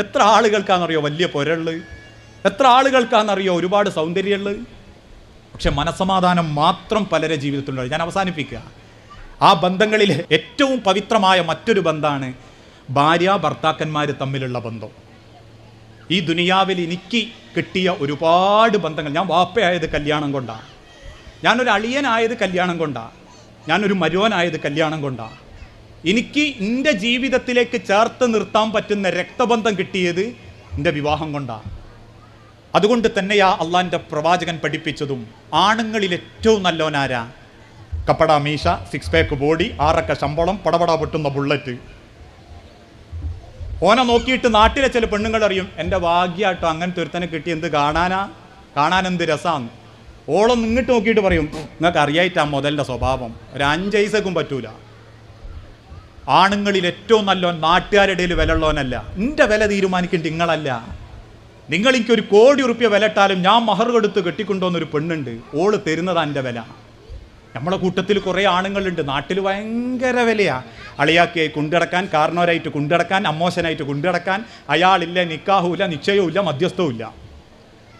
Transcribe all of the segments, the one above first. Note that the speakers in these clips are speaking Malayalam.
എത്ര ആളുകൾക്കാണെന്നറിയോ വലിയ പൊരൾ? എത്ര ആളുകൾക്കാണെന്നറിയോ ഒരുപാട് സൗന്ദര്യമുള്ളത് പക്ഷെ മനസമാധാനം മാത്രം പലരെ ജീവിതത്തിലുണ്ടായി. ഞാൻ അവസാനിപ്പിക്കുക. ആ ബന്ധങ്ങളിൽ ഏറ്റവും പവിത്രമായ മറ്റൊരു ബന്ധമാണ് ഭാര്യ ഭർത്താക്കന്മാർ തമ്മിലുള്ള ബന്ധം. ഈ ദുനിയാവിൽ എനിക്ക് കിട്ടിയ ഒരുപാട് ബന്ധങ്ങൾ. ഞാൻ വാപ്പയായത് കല്യാണം കൊണ്ടാണ് ഞാനൊരു അളിയനായത് കല്യാണം കൊണ്ടാണ് ഞാനൊരു മരുവനായത് കല്യാണം കൊണ്ടാണ് എനിക്ക് എന്റെ ജീവിതത്തിലേക്ക് ചേർത്ത് നിർത്താൻ പറ്റുന്ന രക്തബന്ധം കിട്ടിയത് എന്റെ വിവാഹം കൊണ്ടാണ്. അതുകൊണ്ട് തന്നെയാ അള്ളാന്റെ പ്രവാചകൻ പഠിപ്പിച്ചതും. ആണുങ്ങളിൽ ഏറ്റവും നല്ലവനാരാ? കപ്പട മീശ സിക്സ് പാക്ക് ബോഡി ആറക്ക ശമ്പളം പടപട പൊട്ടുന്ന ബുള്ളറ്റ് ഓനെ നോക്കിയിട്ട് നാട്ടിലെ ചില പെണ്ണുങ്ങൾ അറിയും എന്റെ ഭാഗ്യമായിട്ടോ അങ്ങനത്തെ ഒരുത്തനെ കിട്ടി എന്ത് കാണാനാ? കാണാൻ എന്ത് രസമാണ് ഓളം ഇങ്ങോട്ട് നോക്കിയിട്ട് പറയും നിങ്ങൾക്ക് അറിയായിട്ടാ മുതലിന്റെ സ്വഭാവം. ഒരു അഞ്ചൈസക്കും പറ്റൂല. ആണുങ്ങളിൽ ഏറ്റവും നല്ലോൻ നാട്ടുകാരുടെ ഇടയിൽ വിലയുള്ളവനല്ല. എന്റെ വില തീരുമാനിക്കേണ്ട നിങ്ങളല്ല. നിങ്ങൾ എനിക്കൊരു കോടി ഉറുപ്പ്യ വില ഇട്ടാലും ഞാൻ മഹർ കൊടുത്ത് കെട്ടിക്കൊണ്ടുവന്നൊരു പെണ്ണുണ്ട്. ഓൾ തരുന്നതാ എന്റെ വില. നമ്മളെ കൂട്ടത്തിൽ കുറേ ആണുങ്ങളുണ്ട്. നാട്ടിൽ ഭയങ്കര വിലയാണ് അളിയാക്കിയായി കൊണ്ടിടക്കാൻ കാരണവരായിട്ട് കൊണ്ടിടക്കാൻ അമ്മോശനായിട്ട് കൊണ്ടിടക്കാൻ അയാളില്ല നിക്കാഹുമില്ല മധ്യസ്ഥവും ഇല്ല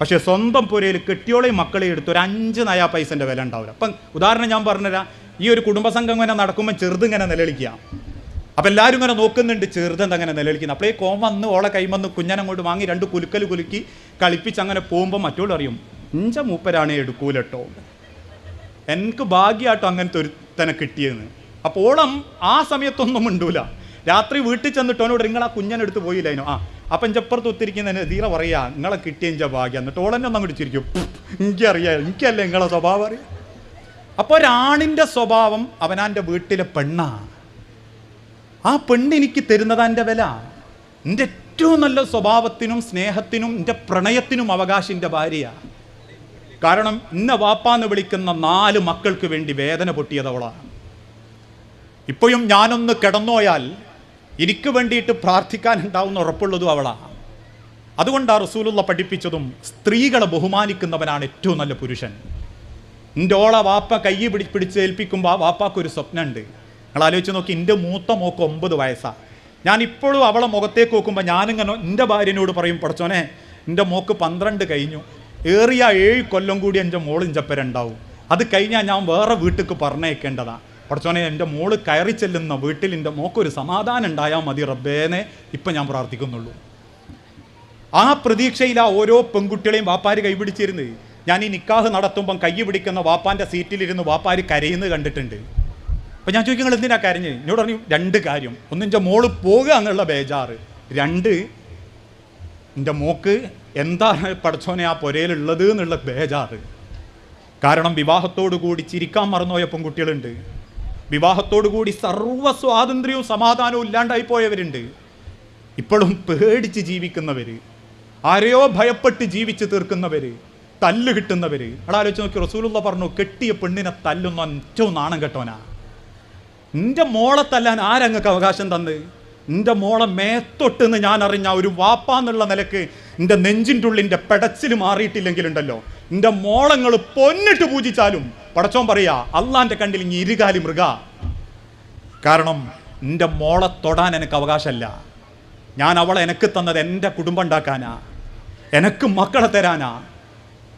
പക്ഷേ സ്വന്തം പുരയിൽ കെട്ടിയോളെയും മക്കളെ എടുത്ത് ഒരു അഞ്ച് നയാ പൈസന്റെ വില ഉണ്ടാവില്ല. അപ്പം ഉദാഹരണം ഞാൻ പറഞ്ഞുതരാം. ഈ ഒരു കുടുംബസംഘം ഇങ്ങനെ നടക്കുമ്പോൾ ചെറുതിങ്ങനെ നിലവിളിക്കുക. അപ്പം എല്ലാവരും ഇങ്ങനെ നോക്കുന്നുണ്ട് ചെറുതെന്ത് അങ്ങനെ നിലവിളിക്കുന്നത്. അപ്പോഴേ കോം വന്ന് ഓളെ കൈമന്ന് കുഞ്ഞനങ്ങോട്ട് വാങ്ങി രണ്ട് കുലുക്കൽ കുലുക്കി കളിപ്പിച്ച് അങ്ങനെ പോകുമ്പോൾ മറ്റുള്ള അറിയും ഇഞ്ച മൂപ്പരാണ് എടുക്കൂലട്ടോ. എനിക്ക് ഭാഗ്യമായിട്ടോ അങ്ങനത്തെ ഒരു ഒരുത്തനെ കിട്ടിയെന്ന്. അപ്പോൾ ഓളം ആ സമയത്തൊന്നും ഉണ്ടൂല രാത്രി വീട്ടിൽ ചെന്നിട്ട് അവനോട് നിങ്ങൾ ആ കുഞ്ഞനെടുത്ത് പോയില്ല അതിനോ ആ. അപ്പം ഇഞ്ചപ്പുറത്ത് ഒത്തിരിക്കുന്നതിന് ധീര പറയാ നിങ്ങളെ കിട്ടിയ ഇഞ്ച ഭാഗ്യം. എന്നിട്ട് ഓളെന്നെ ഒന്നും അങ്ങോട്ട് ചിരിക്കും. എനിക്കറിയാം എനിക്കല്ലേ നിങ്ങളെ സ്വഭാവം അറിയാം? അപ്പോൾ ഒരാണിന്റെ സ്വഭാവം അവനാന്റെ വീട്ടിലെ പെണ്ണാ. ആ പെണ്ണ് എനിക്ക് തരുന്നതാ എന്റെ വില. എന്റെ ഏറ്റവും നല്ല സ്വഭാവത്തിനും സ്നേഹത്തിനും എന്റെ പ്രണയത്തിനും അവകാശം എന്റെ ഭാര്യയാണ് കാരണം ഇന്ന വാപ്പാന്ന് വിളിക്കുന്ന നാല് മക്കൾക്ക് വേണ്ടി വേദന പൊട്ടിയതവളാണ് ഇപ്പോഴും ഞാനൊന്ന് കിടന്നോയാൽ എനിക്ക് വേണ്ടിയിട്ട് പ്രാർത്ഥിക്കാൻ ഉണ്ടാവുന്ന ഉറപ്പുള്ളതും അവളാണ് അതുകൊണ്ടാണ് റസൂലുള്ള പഠിപ്പിച്ചതും സ്ത്രീകളെ ബഹുമാനിക്കുന്നവനാണ് ഏറ്റവും നല്ല പുരുഷൻ. എന്റെ ഓള വാപ്പ കൈ പിടി പിടിച്ച് ഏൽപ്പിക്കുമ്പോൾ ആ വാപ്പാക്കൊരു സ്വപ്നമുണ്ട് നിങ്ങൾ ആലോചിച്ച് നോക്കി എന്റെ മൂത്ത മോക്ക് ഒമ്പത് വയസ്സാണ് ഞാൻ ഇപ്പോഴും അവളെ മുഖത്തേക്ക് നോക്കുമ്പോൾ ഞാനിങ്ങനെ എന്റെ ഭാര്യനോട് പറയും പഠിച്ചോനെ എന്റെ മോക്ക് പന്ത്രണ്ട് കഴിഞ്ഞു. ഏറിയ ഏഴ് കൊല്ലം കൂടി എന്റെ മോൾ ഇഞ്ചപ്പരുണ്ടാവും. അത് കഴിഞ്ഞാൽ ഞാൻ വേറെ വീട്ടിലേക്ക് പറഞ്ഞേക്കേണ്ടതാണ് പഠിച്ചോനെ എന്റെ മോൾ കയറി ചെല്ലുന്ന വീട്ടിൽ എന്റെ മോക്കൊരു സമാധാനം ഉണ്ടായാൽ മതി റബ്ബേനെ ഇപ്പം ഞാൻ പ്രാർത്ഥിക്കുന്നുള്ളൂ. ആ പ്രതീക്ഷയിൽ ആ ഓരോ പെൺകുട്ടികളെയും വാപ്പാര് കൈപിടിച്ചിരുന്നത് ഞാൻ ഈ നിക്കാഹ് നടത്തുമ്പം കൈ പിടിക്കുന്ന വാപ്പാന്റെ സീറ്റിലിരുന്ന് വാപ്പാര് കരയുന്നത് കണ്ടിട്ടുണ്ട്. അപ്പം ഞാൻ ചോദിക്കുന്നത് എന്തിനാ കരഞ്ഞ്? എന്നോട് പറഞ്ഞു രണ്ട് കാര്യം. ഒന്ന് എന്റെ മോൾ പോകുക എന്നുള്ള ബേജാറ്. രണ്ട് എന്റെ മോക്ക് എന്താണ് പഠിച്ചോനെ ആ പുരയിലുള്ളത് എന്നുള്ള ബേജാറ്. കാരണം വിവാഹത്തോടു കൂടി ചിരിക്കാൻ മറന്നുപോയ പെൺകുട്ടികളുണ്ട്. വിവാഹത്തോടു കൂടി സർവ സ്വാതന്ത്ര്യവും സമാധാനവും ഇല്ലാണ്ടായി പോയവരുണ്ട്. ഇപ്പോഴും പേടിച്ച് ജീവിക്കുന്നവർ ആരെയോ ഭയപ്പെട്ട് ജീവിച്ച് തീർക്കുന്നവർ തല്ല് കിട്ടുന്നവർ അവിടെ ആലോചിച്ച് നോക്കി റസൂലുള്ള പറഞ്ഞു കെട്ടിയ പെണ്ണിനെ തല്ലുന്ന ഏറ്റവും നാണം കെട്ടോനാ നിന്റെ മോളെ തല്ലാൻ ആരങ്ങൾക്ക് അവകാശം തന്ന്? നിന്റെ മോളെ മേത്തൊട്ടെന്ന് ഞാൻ അറിഞ്ഞ ഒരു വാപ്പാന്നുള്ള നിലയ്ക്ക് നിന്റെ നെഞ്ചിന്റെ ഉള്ളിന്റെ പെടച്ചിൽ മാറിയിട്ടില്ലെങ്കിലുണ്ടല്ലോ. നിന്റെ മോളങ്ങൾ പൊന്നിട്ട് പൂജിച്ചാലും പടച്ചോൻ പറയാ അള്ളാന്റെ കണ്ടിൽ ഇനി ഇരുകാലി മൃഗ. കാരണം നിന്റെ മോളെ തൊടാൻ എനിക്ക് അവകാശമല്ല ഞാൻ അവളെ എനിക്ക് തന്നത് എന്റെ കുടുംബം ഉണ്ടാക്കാനാ. എനിക്ക് മക്കളെ തരാനാ.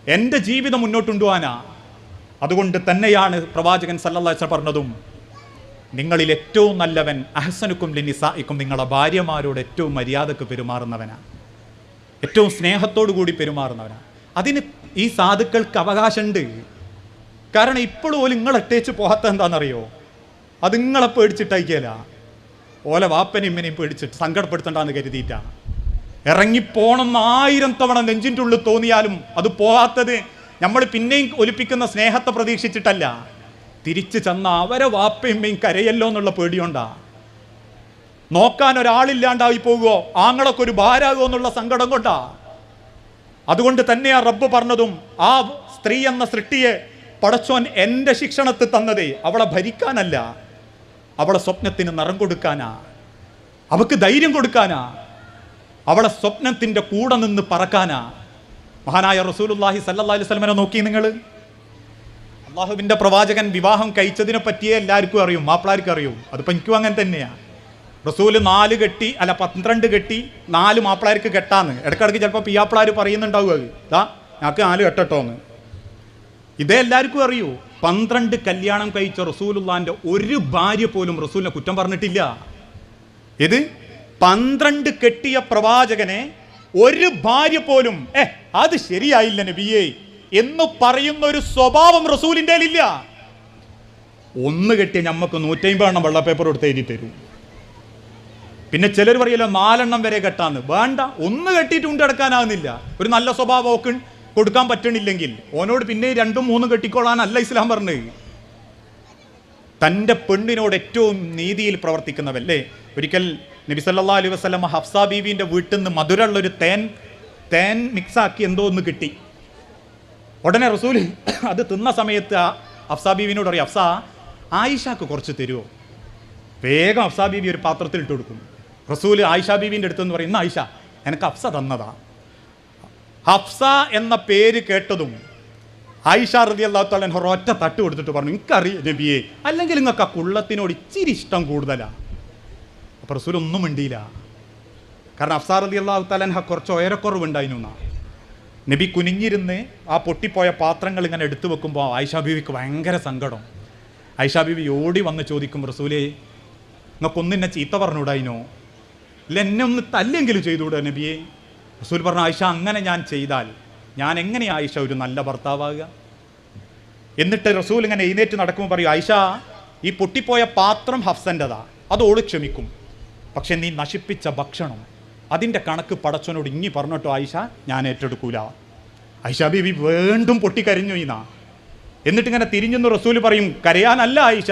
എന്റെ ജീവിതം മുന്നോട്ട് കൊണ്ടുപോകാനാ അതുകൊണ്ട് തന്നെയാണ് പ്രവാചകൻ സല്ലല്ലാഹു പറഞ്ഞതും നിങ്ങളിൽ ഏറ്റവും നല്ലവൻ അഹസനുക്കും ലിനിസായിക്കും നിങ്ങളുടെ ഭാര്യമാരോട് ഏറ്റവും മര്യാദയ്ക്ക് പെരുമാറുന്നവനാണ് ഏറ്റവും സ്നേഹത്തോടു കൂടി പെരുമാറുന്നവനാണ് അതിന് ഈ സാധുക്കൾക്ക് അവകാശമുണ്ട്. കാരണം ഇപ്പോഴും ഓൽ നിങ്ങൾ ഒട്ടേച്ച് പോകാത്ത എന്താണെന്നറിയോ? അത് നിങ്ങളെ പേടിച്ചിട്ടയക്കല ഓല വാപ്പനും ഇമ്മനെയും പേടിച്ചിട്ട് സങ്കടപ്പെടുത്തണ്ടെന്ന് കരുതിയിട്ടാണ് ഇറങ്ങിപ്പോണം ആയിരം തവണ നെഞ്ചിന്റെ ഉള്ളിൽ തോന്നിയാലും അത് പോകാത്തത് നമ്മൾ പിന്നെയും ഒലിപ്പിക്കുന്ന സ്നേഹത്തെ പ്രതീക്ഷിച്ചിട്ടല്ല. തിരിച്ചു ചെന്ന അവരെ വാപ്പയമ്മയും കരയല്ലോ എന്നുള്ള പേടിയുണ്ടാ. നോക്കാൻ ഒരാളില്ലാണ്ടായി പോകുമോ ആങ്ങളൊക്കെ ഒരു ഭാരാകുമോ എന്നുള്ള സങ്കടം കൊണ്ടാ. അതുകൊണ്ട് തന്നെയാ റബ്ബ് പറഞ്ഞതും ആ സ്ത്രീ എന്ന സൃഷ്ടിയെ പടച്ചോൻ എന്റെ ശിക്ഷണത്തിൽ തന്നതേ അവളെ ഭരിക്കാനല്ല അവളെ സ്വപ്നത്തിന് നിറം കൊടുക്കാനാ. അവക്ക് ധൈര്യം കൊടുക്കാനാ. അവളെ സ്വപ്നത്തിന്റെ കൂടെ നിന്ന് പറക്കാനാ. മഹാനായ റസൂലുല്ലാഹി സല്ലാ അലൈഹി സ്വലമനെ നോക്കി നിങ്ങൾ അള്ളാഹുവിന്റെ പ്രവാചകൻ വിവാഹം കഴിച്ചതിനെ പറ്റിയേ എല്ലാവർക്കും അറിയും മാപ്പിളാർക്കും അറിയും. അതിപ്പോൾ എനിക്കും അങ്ങനെ തന്നെയാണ് റസൂൽ നാല് കെട്ടി അല്ല പന്ത്രണ്ട് കെട്ടി നാല് മാപ്പിളാർക്ക് കെട്ടാന്ന്. ഇടക്കിടക്ക് ചിലപ്പോൾ പിയാപ്പിളാർ പറയുന്നുണ്ടാവുക ഇതാ ഞങ്ങൾക്ക് നാല് കെട്ടട്ടോന്ന്. ഇതേ എല്ലാവർക്കും അറിയൂ. പന്ത്രണ്ട് കല്യാണം കഴിച്ച റസൂലുള്ളാന്റെ ഒരു ഭാര്യ പോലും റസൂലിനെ കുറ്റം പറഞ്ഞിട്ടില്ല. ഇത് പന്ത്രണ്ട് കെട്ടിയ പ്രവാചകനെ ഒരു ഭാര്യ പോലും ഏ അത് ശരിയായില്ല നബിയേ. എന്ന് പറയുന്ന ഒരു സ്വഭാവം റസൂലിന്റെ ഇല്ല ഒന്ന് കെട്ടിയ ഞമ്മക്ക് നൂറ്റമ്പതെണ്ണം വെള്ളപ്പേപ്പർ എടുത്ത് എഴുതി തരും. പിന്നെ ചിലർ പറയല്ലോ നാലെണ്ണം വരെ കെട്ടാന്ന്. വേണ്ട ഒന്ന് കെട്ടിയിട്ട് ഉണ്ട് ഒരു നല്ല സ്വഭാവം ഒക്കെ കൊടുക്കാൻ പറ്റണില്ലെങ്കിൽ. ഓനോട് പിന്നെ രണ്ടും മൂന്നും കെട്ടിക്കോളാനല്ല ഇസ്ലാം പറഞ്ഞത് തന്റെ പെണ്ണിനോട് ഏറ്റവും നീതിയിൽ പ്രവർത്തിക്കുന്നവല്ലേ? ഒരിക്കൽ നബി സല്ലല്ലാഹു അലൈഹി വസല്ലം ഹഫ്സ ബീവിന്റെ വീട്ടിൽ നിന്ന് മധുരമുള്ളൊരു തേൻ തേൻ മിക്സാക്കി എന്തോ ഒന്ന് കിട്ടി. ഉടനെ റസൂൽ അത് തിന്ന സമയത്ത് ആ ഹഫ്സ ബീവിനോട് പറയും അഫ്സ ആയിഷാക്ക് കുറച്ച് തരുമോ വേഗം ഹഫ്സ ബീവി ഒരു പാത്രത്തിൽ ഇട്ട് കൊടുക്കും. റസൂൽ ആയിഷ ബീവിന്റെ അടുത്തെന്ന് പറയും ഇന്ന് ആയിഷ എനിക്ക് അഫ്സ തന്നതാ. ഹഫ്സ എന്ന പേര് കേട്ടതും ആയിഷ റതി അള്ളാഹു ഒരൊറ്റ തട്ട് കൊടുത്തിട്ട് പറഞ്ഞു എനിക്കറിയാം നബിയെ അല്ലെങ്കിൽ നിങ്ങൾക്ക് ആ കുള്ളത്തിനോട് ഇച്ചിരി ഇഷ്ടം കൂടുതലാണ് അപ്പോൾ റസൂൽ ഒന്നും മിണ്ടിയില്ല. കാരണം അഫ്സാർ റതി അള്ളാഹു തലൻഹ കുറച്ച് ഉയരക്കുറവുണ്ടായിരുന്നു എന്നാ. നബി കുനിഞ്ഞിരുന്ന് ആ പൊട്ടിപ്പോയ പാത്രങ്ങൾ ഇങ്ങനെ എടുത്തു വെക്കുമ്പോൾ ആയിഷാ ബീവിക്ക് ഭയങ്കര സങ്കടം. ആയിഷാ ബീവി ഓടി വന്ന് ചോദിക്കും റസൂലേ നിങ്ങൾക്കൊന്നിന്നെ ചീത്ത പറഞ്ഞുകൂടായിനോ ഇല്ല എന്നെ ഒന്ന് തല്ലെങ്കിലും ചെയ്തുകൂടെ നബിയെ? റസൂൽ പറഞ്ഞു ആയിഷ അങ്ങനെ ഞാൻ ചെയ്താൽ ഞാൻ എങ്ങനെ ആയിഷ ഒരു നല്ല ഭർത്താവാകുക? എന്നിട്ട് റസൂൽ ഇങ്ങനെ എഴുന്നേറ്റ് നടക്കുമ്പോൾ പറയും ആയിഷ ഈ പൊട്ടിപ്പോയ പാത്രം ഹഫ്സന്റെതാ. അത് ക്ഷമിക്കും. പക്ഷെ നീ നശിപ്പിച്ച ഭക്ഷണം അതിന്റെ കണക്ക് പടച്ചവനോട് ഇങ്ങി പറഞ്ഞോട്ടോ ആയിഷ? ഞാൻ ഏറ്റെടുക്കൂല. ആയിഷ ബീബി വീണ്ടും പൊട്ടിക്കരിഞ്ഞു ഇന്നാ. എന്നിട്ടിങ്ങനെ തിരിഞ്ഞു തിരിഞ്ഞെന്ന് റസൂൽ പറയും കരയാനല്ല ആയിഷ.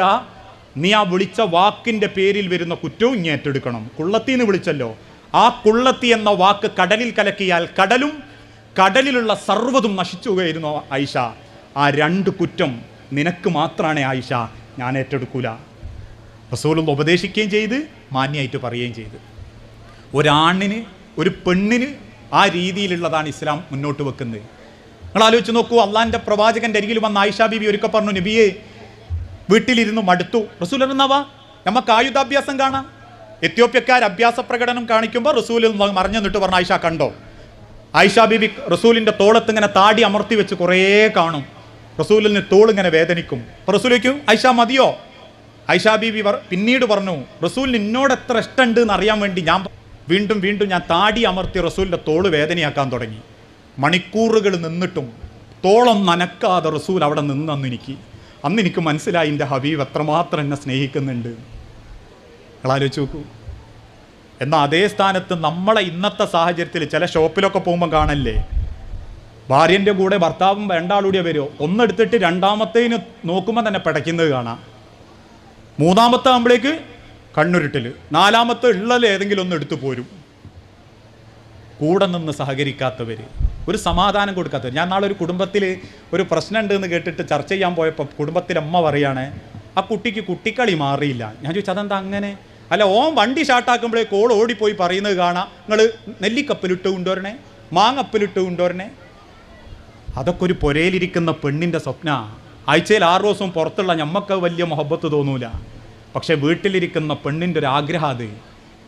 നീ ആ വിളിച്ച വാക്കിന്റെ പേരിൽ വരുന്ന കുറ്റവും ഇങ്ങനെ ഏറ്റെടുക്കണം. കുള്ളത്തി എന്ന് വിളിച്ചല്ലോ. ആ കുള്ളത്തി എന്ന വാക്ക് കടലിൽ കലക്കിയാൽ കടലും കടലിലുള്ള സർവതും നശിച്ചുകയായിരുന്നു ആയിഷ. ആ രണ്ട് കുറ്റം നിനക്ക് മാത്രമാണ് ആയിഷ. ഞാൻ ഏറ്റെടുക്കൂല. റസൂലുള്ള ഉപദേശിക്കുകയും ചെയ്ത് മാന്യമായിട്ട് പറയുകയും ചെയ്ത്. ഒരാണിന് ഒരു പെണ്ണിന് ആ രീതിയിലുള്ളതാണ് ഇസ്ലാം മുന്നോട്ട് വെക്കുന്നത്. നിങ്ങൾ ആലോചിച്ച് നോക്കൂ അള്ളാന്റെ പ്രവാചകന്റെ അരികിൽ വന്ന ആയിഷാ ബിബി ഒരുക്കെ പറഞ്ഞു നബിയെ വീട്ടിലിരുന്നു മടുത്തു. റസൂൽ എന്നാവാ നമുക്ക് ആയുധാഭ്യാസം കാണാം. എത്യോപ്യക്കാർ അഭ്യാസ പ്രകടനം കാണിക്കുമ്പോൾ റസൂൽ മറിഞ്ഞു നിന്നിട്ട് പറഞ്ഞു ആയിഷ കണ്ടോ? ആയിഷാ ബിബി റസൂലിന്റെ തോളത്ത് ഇങ്ങനെ താടി അമർത്തി വെച്ച് കുറേ കാണും. റസൂലിന് ഇങ്ങനെ വേദനിക്കും. അപ്പോൾ റസൂൽ വയ്ക്കും ആയിഷ മതിയോ? ആയിഷാ ബീബി പിന്നീട് പറഞ്ഞു റസൂലിന് എന്നോട് എത്ര ഇഷ്ടമുണ്ട് എന്ന് അറിയാൻ വേണ്ടി ഞാൻ വീണ്ടും വീണ്ടും ഞാൻ താടി അമർത്തി റസൂലിന്റെ തോൾ വേദനയാക്കാൻ തുടങ്ങി. മണിക്കൂറുകൾ നിന്നിട്ടും തോളം നനക്കാതെ റസൂൽ അവിടെ നിന്നു എനിക്ക്. അന്ന് എനിക്ക് മനസ്സിലായി എന്റെ ഹബീബ് എത്രമാത്രം എന്നെ സ്നേഹിക്കുന്നുണ്ട്. നിങ്ങൾ ആലോചിച്ച് നോക്കൂ. എന്നാൽ അതേ സ്ഥാനത്ത് നമ്മളെ ഇന്നത്തെ സാഹചര്യത്തിൽ ചില ഷോപ്പിലൊക്കെ പോകുമ്പോൾ കാണല്ലേ? ഭാര്യന്റെ കൂടെ ഭർത്താവും രണ്ടാളൂടെ വരുമോ ഒന്നെടുത്തിട്ട് രണ്ടാമത്തേന് നോക്കുമ്പോൾ തന്നെ പിടയ്ക്കുന്നത് കാണാം. മൂന്നാമത്തെ ആകുമ്പോഴേക്ക് കണ്ണുരുട്ടിൽ. നാലാമത്തെ ഉള്ളൽ ഏതെങ്കിലും ഒന്ന് എടുത്തു പോരും. കൂടെ നിന്ന് സഹകരിക്കാത്തവർ ഒരു സമാധാനം കൊടുക്കാത്തവർ ഞാൻ നാളെ ഒരു കുടുംബത്തിൽ ഒരു പ്രശ്നമുണ്ട് എന്ന് കേട്ടിട്ട് ചർച്ച ചെയ്യാൻ പോയപ്പോൾ കുടുംബത്തിലെ അമ്മ പറയുകയാണ് ആ കുട്ടിക്ക് കുട്ടിക്കളി മാറിയില്ല. ഞാൻ ചോദിച്ചു അതെന്താ അങ്ങനെ? അല്ല ഓൻ വണ്ടി ഷാട്ടാക്കുമ്പോഴേ കോൾ ഓടിപ്പോയി പറയുന്നത് കാണാം. നിങ്ങൾ നെല്ലിക്കപ്പിലിട്ട് കൊണ്ടുവരണേ മാങ്ങപ്പിലിട്ട് കൊണ്ടുവരണേ. അതൊക്കെ ഒരു പുരയിലിരിക്കുന്ന പെണ്ണിന്റെ സ്വപ്ന. ആഴ്ചയിൽ ആറ് ദിവസവും പുറത്തുള്ള ഞമ്മക്ക് വലിയ മുഹബത്ത് തോന്നൂല. പക്ഷെ വീട്ടിലിരിക്കുന്ന പെണ്ണിന്റെ ഒരു ആഗ്രഹം അത്.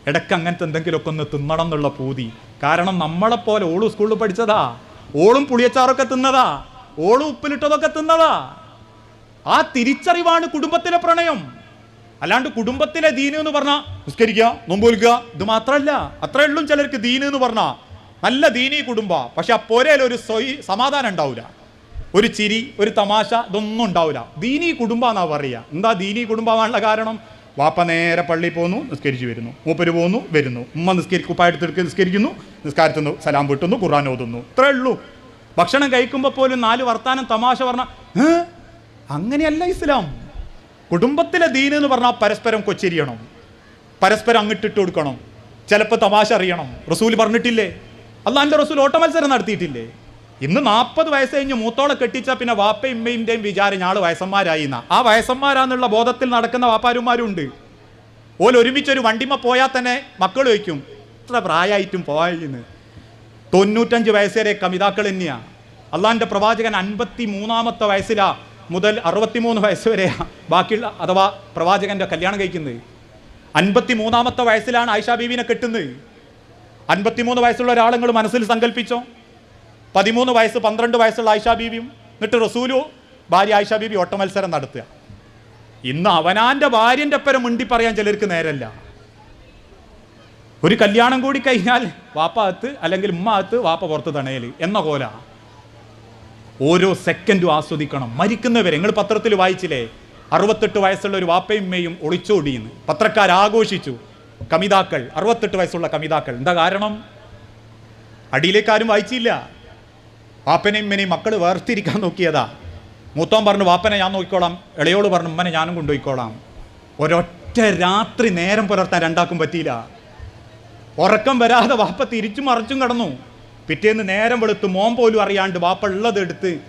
ഇടയ്ക്ക് അങ്ങനത്തെ എന്തെങ്കിലുമൊക്കെ ഒന്ന് തിന്നണം എന്നുള്ള പൂതി. കാരണം നമ്മളെപ്പോലെ ഓളും സ്കൂളിൽ പഠിച്ചതാ. ഓളും പുളിയച്ചാറൊക്കെ തിന്നതാ. ഓളും ഉപ്പിലിട്ടതൊക്കെ തിന്നതാ. ആ തിരിച്ചറിവാണ് കുടുംബത്തിലെ പ്രണയം. അല്ലാണ്ട് കുടുംബത്തിലെ ദീന് എന്ന് പറഞ്ഞാൽ നിസ്കരിക്കുക നോമ്പോൽക്കുക ഇത് മാത്രമല്ല അത്രേ ഉള്ളൂ ചിലർക്ക് ദീന് എന്ന് പറഞ്ഞാൽ നല്ല ദീനീ കുടുംബ. പക്ഷെ അപ്പോരേലൊരു സ്വയ് സമാധാനം ഉണ്ടാവില്ല ഒരു ചിരി ഒരു തമാശ ഇതൊന്നും ഉണ്ടാവില്ല ദീനി കുടുംബ എന്നാ പറയുക. എന്താ ദീനി കുടുംബമാണുള്ള കാരണം? വാപ്പ നേരെ പള്ളി പോകുന്നു നിസ്കരിച്ചു വരുന്നു. മൂപ്പര് പോകുന്നു വരുന്നു. ഉമ്മ നിസ്കരി കുപ്പായെടുത്തെടുക്ക് നിസ്കരിക്കുന്നു നിസ്കാരത്തുന്നു സലാം വീട്ടുന്നു ഖുർആൻ ഓതുന്നു. ഇത്രേ ഉള്ളൂ. ഭക്ഷണം കഴിക്കുമ്പോൾ പോലും നാല് വർത്താനം തമാശ പറഞ്ഞ അങ്ങനെയല്ല ഇസ്ലാം. കുടുംബത്തിലെ ദീൻ എന്ന് പറഞ്ഞാൽ പരസ്പരം കൊച്ചിരിയണം. പരസ്പരം അങ്ങിട്ടിട്ട് കൊടുക്കണം. ചിലപ്പോൾ തമാശ അറിയണം. റസൂൽ പറഞ്ഞിട്ടില്ലേ? അല്ല അതിന്റെ റസൂൽ ഓട്ടമത്സരം നടത്തിയിട്ടില്ലേ? ഇന്ന് നാൽപ്പത് വയസ്സ് കഴിഞ്ഞ് മൂത്തോളെ കെട്ടിച്ച പിന്നെ വാപ്പയും ഉമ്മയുടെയും വിചാരം ഞാൾ വയസ്സന്മാരായി എന്നാ ആ വയസ്സന്മാരാന്നുള്ള ബോധത്തിൽ നടക്കുന്ന വാപ്പാരുമാരും ഉണ്ട് ഓൽ ഒരുമിച്ചൊരു വണ്ടിമ പോയാൽ തന്നെ മക്കൾ വയ്ക്കും ഇത്ര പ്രായമായിട്ടും പോയെന്ന്. തൊണ്ണൂറ്റഞ്ച് വയസ്സ് വരെ കമിതാക്കൾ തന്നെയാണ് അള്ളാഹിന്റെ പ്രവാചകൻ അൻപത്തി മൂന്നാമത്തെ വയസ്സിലാ മുതൽ അറുപത്തിമൂന്ന് വയസ്സ് വരെയാണ് ബാക്കിയുള്ള അഥവാ പ്രവാചകന്റെ കല്യാണം കഴിക്കുന്നത്. അൻപത്തി മൂന്നാമത്തെ വയസ്സിലാണ് ആയിഷ ബീവിനെ കെട്ടുന്നത്. അൻപത്തിമൂന്ന് വയസ്സുള്ള ഒരാളെങ്ങൾ മനസ്സിൽ സങ്കല്പിച്ചോ പതിമൂന്ന് വയസ്സ് പന്ത്രണ്ട് വയസ്സുള്ള ആയിഷ ബീബിയും എന്നിട്ട് റസൂലു ഭാര്യ ആയിഷ ബീബി ഓട്ട മത്സരം നടത്തുക. ഇന്ന് അവനാന്റെ ഭാര്യന്റെ ഒപ്പരം മുണ്ടി പറയാൻ ചിലർക്ക് നേരല്ല. ഒരു കല്യാണം കൂടി കഴിഞ്ഞാൽ വാപ്പ അകത്ത് അല്ലെങ്കിൽ ഉമ്മ അകത്ത് വാപ്പ പുറത്ത് തണയൽ എന്ന കോല. ഓരോ സെക്കൻഡും ആസ്വദിക്കണം. മരിക്കുന്നവരെ നിങ്ങൾ പത്രത്തിൽ വായിച്ചില്ലേ? അറുപത്തെട്ട് വയസ്സുള്ള ഒരു വാപ്പയും ഉമ്മയും ഒളിച്ചോടിയെന്ന്. പത്രക്കാർ ആഘോഷിച്ചു കമിതാക്കൾ അറുപത്തെട്ട് വയസ്സുള്ള കമിതാക്കൾ. എന്താ കാരണം? അടിയിലേക്കാരും വായിച്ചില്ല. വാപ്പനെയും ഇമ്മനെയും മക്കൾ വേർതിരിക്കാൻ നോക്കിയതാ. മൂത്തോൻ പറഞ്ഞു വാപ്പനെ ഞാൻ നോക്കിക്കോളാം. ഇളയോട് പറഞ്ഞു ഉമ്മനെ ഞാനും കൊണ്ടുപോയിക്കോളാം. ഒരൊറ്റ രാത്രി നേരം പുലർത്താൻ രണ്ടാക്കും പറ്റിയില്ല. ഉറക്കം വരാതെ വാപ്പ തിരിച്ചും മറിച്ചും കടന്നു. പിറ്റേന്ന് നേരം വെളുത്ത് മോൻ പോലും അറിയാണ്ട് വാപ്പ ഉള്ളത് എടുത്ത്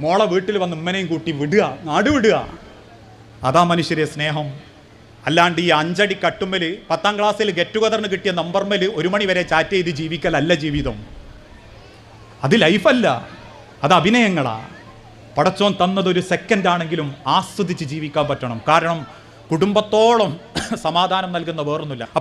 മോളെ വീട്ടിൽ വന്ന് ഉമ്മനെയും കൂട്ടി വിടുക നാടുവിടുക അതാ മനുഷ്യരെ സ്നേഹം. അല്ലാണ്ട് ഈ അഞ്ചടി കട്ടുമ്മൽ പത്താം ക്ലാസ്സിൽ ഗെറ്റ് ടുഗദറിന് കിട്ടിയ നമ്പർമ്മൽ ഒരു മണി വരെ ചാറ്റ് ചെയ്ത് ജീവിക്കലല്ല ജീവിതം. അത് ലൈഫല്ല അത് അഭിനയങ്ങളാണ് പടച്ചോൻ തന്നതൊരു സെക്കൻഡ് ആണെങ്കിലും ആസ്വദിച്ച് ജീവിക്കാൻ പറ്റണം. കാരണം കുടുംബത്തോളം സമാധാനം നൽകുന്ന വേറൊന്നുമില്ല.